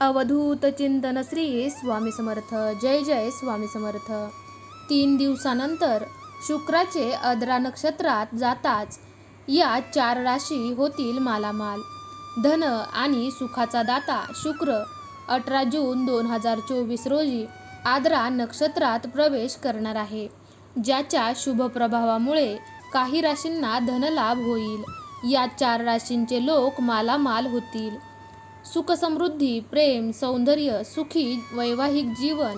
अवधूत चिंतन श्री स्वामी समर्थ. जय जय स्वामी समर्थ. तीन दिवसानंतर शुक्राचे अद्रा नक्षत्रात जाताच या चार राशी होतील मालामाल. धन आणि सुखाचा दाता शुक्र अठरा जून दोन हजार चोवीस रोजी आद्रा नक्षत्रात प्रवेश करणार आहे. ज्याच्या शुभ प्रभावामुळे काही राशींना धनलाभ होईल. या चार राशींचे लोक मालामाल होतील. सुखसमृद्धी प्रेम सौंदर्य सुखी वैवाहिक जीवन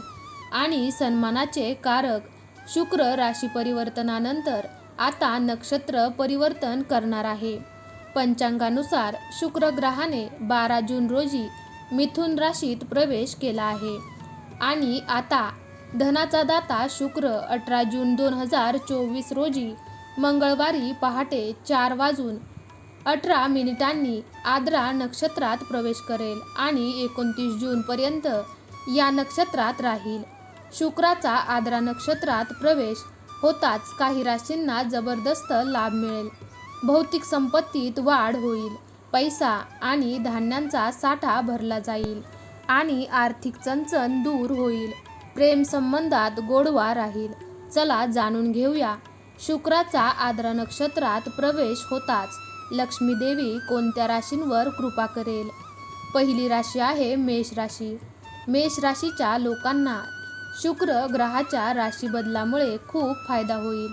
आणि सन्मानाचे कारक शुक्र राशी परिवर्तनानंतर आता नक्षत्र परिवर्तन करणार आहे. पंचांगानुसार शुक्र ग्रहाने बारा जून रोजी मिथुन राशीत प्रवेश केला आहे आणि आता धनाचा दाता शुक्र अठरा जून दोन हजार चोवीस रोजी मंगळवारी पहाटे चार वाजून अठरा मिनिटांनी आद्रा नक्षत्रात प्रवेश करेल आणि एकोणतीस जूनपर्यंत या नक्षत्रात राहील. शुक्राचा आद्रा नक्षत्रात प्रवेश होताच काही राशींना जबरदस्त लाभ मिळेल. भौतिक संपत्तीत वाढ होईल. पैसा आणि धान्यांचा साठा भरला जाईल आणि आर्थिक चणचण दूर होईल. प्रेम संबंधात गोडवा राहील. चला जाणून घेऊया. शुक्राचा आद्रा नक्षत्रात प्रवेश होताच लक्ष्मी देवी कोणत्या राशींवर कृपा करेल? पहिली राशी आहे मेष राशी. मेष राशीच्या लोकांना शुक्र ग्रहाच्या राशी बदलामुळे खूप फायदा होईल.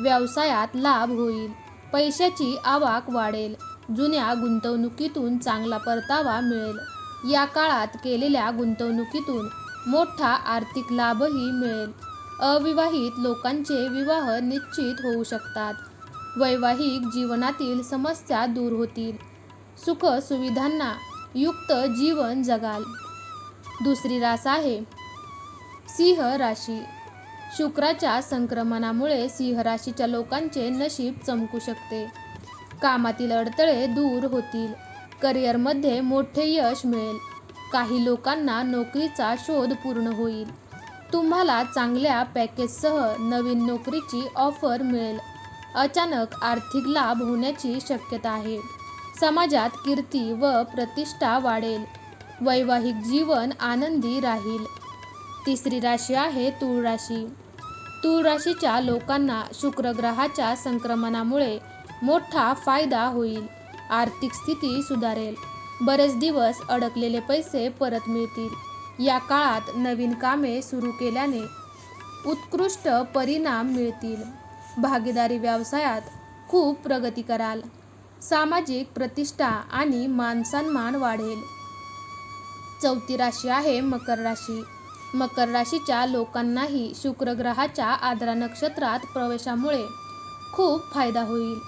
व्यवसायात लाभ होईल. पैशाची आवक वाढेल. जुन्या गुंतवणुकीतून चांगला परतावा मिळेल. या काळात केलेल्या गुंतवणुकीतून मोठा आर्थिक लाभही मिळेल. अविवाहित लोकांचे विवाह निश्चित होऊ शकतात. वैवाहिक जीवनातील समस्या दूर होतील. सुख सुविधांना युक्त जीवन जगाल. दुसरी रास आहे सिंह राशी. शुक्राच्या संक्रमणामुळे सिंह राशीच्या लोकांचे नशीब चमकू शकते. कामातील अडथळे दूर होतील. करिअरमध्ये मोठे यश मिळेल. काही लोकांना नोकरीचा शोध पूर्ण होईल. तुम्हाला चांगल्या पॅकेजसह नवीन नोकरीची ऑफर मिळेल. अचानक आर्थिक लाभ होण्याची शक्यता आहे. समाजात कीर्ती व प्रतिष्ठा वाढेल. वैवाहिक जीवन आनंदी राहील. तिसरी राशी आहे तूळ राशी. तूळ राशीच्या लोकांना शुक्रग्रहाच्या संक्रमणामुळे मोठा फायदा होईल. आर्थिक स्थिती सुधारेल. बरेच दिवस अडकलेले पैसे परत मिळतील. या काळात नवीन कामे सुरू केल्याने उत्कृष्ट परिणाम मिळतील. भागीदारी व्यवसायात खूप प्रगती कराल. सामाजिक प्रतिष्ठा आणि मानसन्मान वाढेल. चौथी राशी आहे मकर राशी. मकर राशीच्या लोकांनाही शुक्रग्रहाच्या आद्रा नक्षत्रात प्रवेशामुळे खूप फायदा होईल.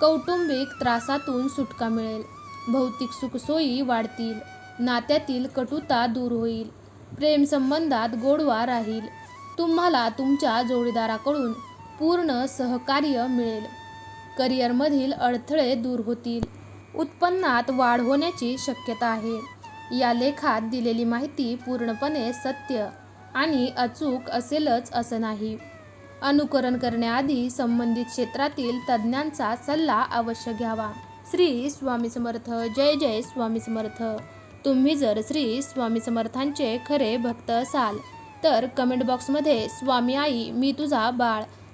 कौटुंबिक त्रासातून सुटका मिळेल. भौतिक सुखसोयी वाढतील. नात्यातील कटुता दूर होईल. प्रेमसंबंधात गोडवा राहील. तुम्हाला तुमच्या जोडीदाराकडून पूर्ण सहकार्य मिळेल. करिअरमधील अडथळे दूर होतील. उत्पन्नात वाढ होण्याची शक्यता आहे. या लेखात दिलेली माहिती पूर्णपणे सत्य आणि अचूक असेलच असं नाही. अनुकरण करण्याआधी संबंधित क्षेत्रातील तज्ज्ञांचा सल्ला अवश्य घ्यावा. श्री स्वामी समर्थ. जय जय स्वामी समर्थ. तुम्ही जर श्री स्वामी समर्थांचे खरे भक्त असाल तर कमेंट बॉक्समध्ये स्वामी आई मी तुझा बाळ.